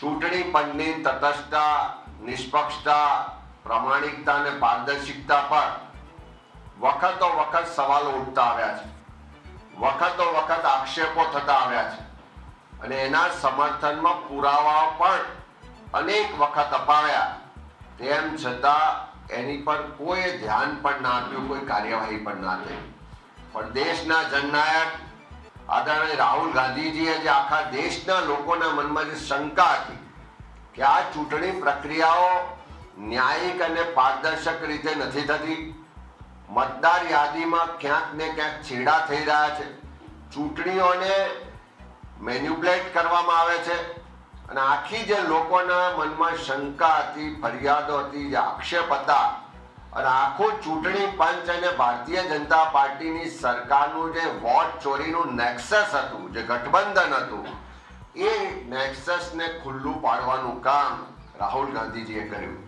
ચૂંટણી પંચની તટસ્થતા, નિષ્પક્ષતા, પ્રામાણિકતા અને પારદર્શિકતા પર વખતો વખત સવાલો ઉઠતા આવ્યા છે. વખતો વખત આક્ષેપો થતા આવ્યા છે. અને એના સમર્થનમાં પુરાવાઓ પણ અનેક વખત અપાવ્યા. તેમ છતાં એની પર કોઈ ધ્યાન પણ ના આપ્યું, કોઈ કાર્યવાહી પણ ના થઈ. પણ દેશના જનનાયક આદરણીય રાહુલ ગાંધીજીએ જે આખા દેશના લોકોના મનમાં જે શંકા હતી કે આ ચૂંટણી પ્રક્રિયાઓ ન્યાયિક અને પારદર્શક રીતે નથી થતી, મતદાર યાદીમાં ક્યાંક ને ક્યાંક છેડા થઈ રહ્યા છે, ચૂંટણીઓને મેન્યુપ્લેટ કરવામાં આવે છે અને આખી જે લોકોના મનમાં શંકા હતી, ફરિયાદો હતી, જે આક્ષેપ હતા અને આખું ચૂંટણી પંચ અને ભારતીય જનતા પાર્ટીની સરકારનું જે વોટ ચોરીનું નેક્સસ હતું, જે ગઠબંધન હતું, એ નેક્સસને ખુલ્લું પાડવાનું કામ રાહુલ ગાંધીજીએ કર્યું.